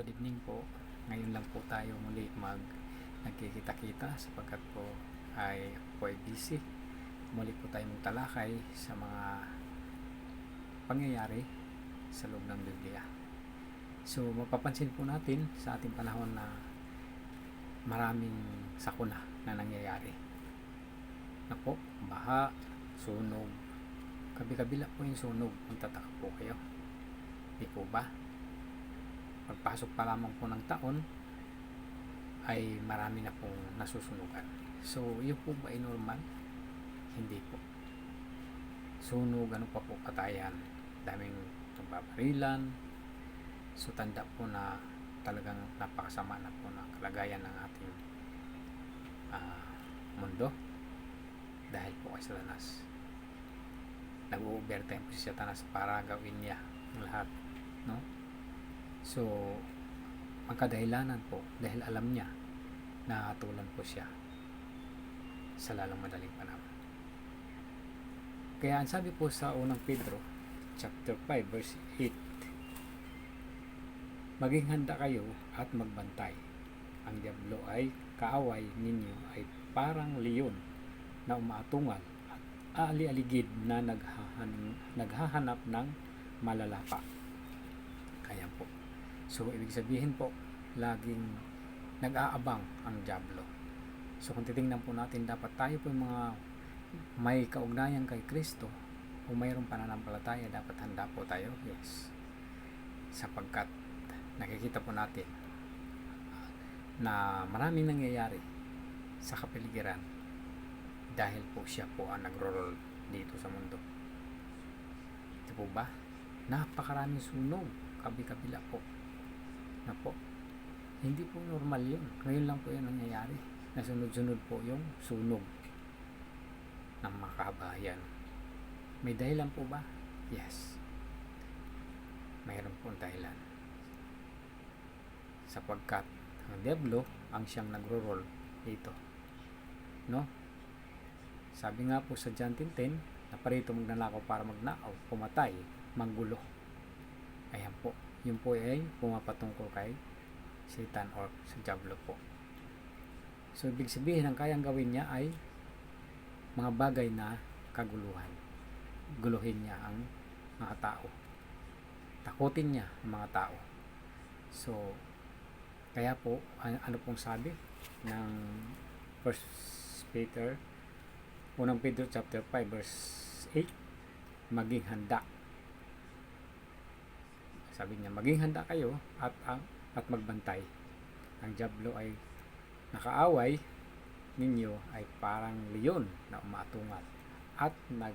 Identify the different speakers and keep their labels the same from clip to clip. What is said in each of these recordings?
Speaker 1: good evening po. Ngayon lang po tayo muli mag nagkikita-kita sapagkat po ay po ay busy. Muli po tayo magtalakay sa mga pangyayari sa loob ng Biblia. So mapapansin po natin sa ating panahon na maraming sakuna na nangyayari. Na po, baha, sunog, kabi-kabila po yung sunog. Magtataka po kayo. Di po ba? Pagpasok pa lamang po ng taon, ay marami na pong nasusunugan. So, yun po ba normal? Hindi po. Sunog, ano pa po, katayan. Daming nagbabarilan. So, tanda po na talagang napakasama na po ng kalagayan ng ating ah, mundo dahil po kay Satanas. Nag-overtime po si Satanas para gawin niya lahat. No? So, ang kadahilanan po, dahil alam niya na hatulan po siya sa lalong madaling panahon. Kaya ang sabi po sa unang Pedro, chapter 5, verse 8, Maging handa kayo at magbantay. Ang Diablo ay kaaway ninyo ay parang leon na umaatungal at aali-aligid na naghahan, naghahanap ng malalapa. Kaya po. So, ibig sabihin po, laging nag-aabang ang Diablo. So, kung titingnan po natin, dapat tayo po yung mga may kaugnayan kay Kristo o mayroong pananampalataya, dapat handa po tayo. Yes. Sapagkat nakikita po natin na maraming nangyayari sa kapaligiran dahil po siya po ang nagro-roll dito sa mundo. Ito po ba? Napakaraming sunog, kabi-kabila po. Na po, hindi po normal yun. Ngayon lang po yun nangyayari. Nasunod-sunod po yung sunog ng mga kabahayan. May dahilan po ba? Yes. Mayroon po dahilan. Sapagkat ang Diablo ang siyang nagro-roll dito. No? Sabi nga po sa John 10.10, na parito magnanakaw para magnakaw, pumatay, manggulo. Ayan po. Yun po ay pumapatungkol kay Satan or sa Diablo po. So, ibig sabihin, ang kayang gawin niya ay mga bagay na kaguluhan. Guluhin niya ang mga tao. Takutin niya ang mga tao. So, kaya po, an- ano pong sabi ng First Peter, unang Peter chapter 5 verse 8, maging handa. Sabi niya, maging handa kayo at ang at magbantay. Ang Diablo ay nakaaway ninyo ay parang leon na umatungal at nag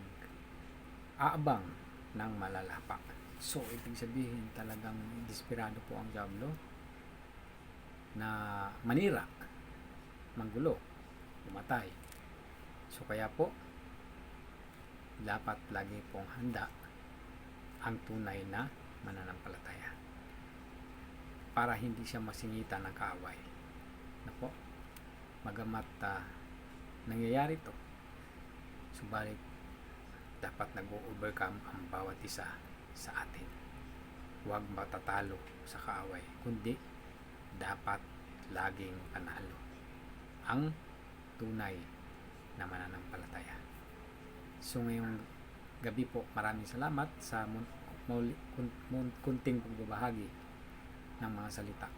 Speaker 1: aabang ng malalapa. So, ibig sabihin talagang desperado po ang Diablo na manira, manggulo, umatay. So, kaya po, dapat lagi pong handa ang tunay na mananampalataya para hindi siya masingitan ng kaaway. Na po, magamat ah, nangyayari to, subalit dapat nag-overcome ang bawat isa sa atin. Huwag matatalo sa kaaway, kundi dapat laging panalo ang tunay na mananampalataya. So ngayong gabi po, maraming salamat sa mun- kunting pagbabahagi ng mga salita.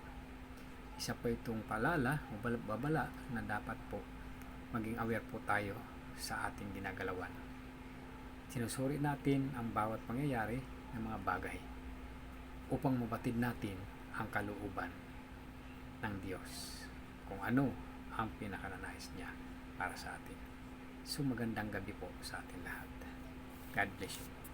Speaker 1: Isa po itong palala o bal- babala na dapat po maging aware po tayo sa ating ginagalawan. Sinusuri natin ang bawat pangyayari ng mga bagay upang mabatid natin ang kalooban ng Diyos kung ano ang pinakananais niya para sa atin. So magandang gabi po sa atin lahat. God bless you.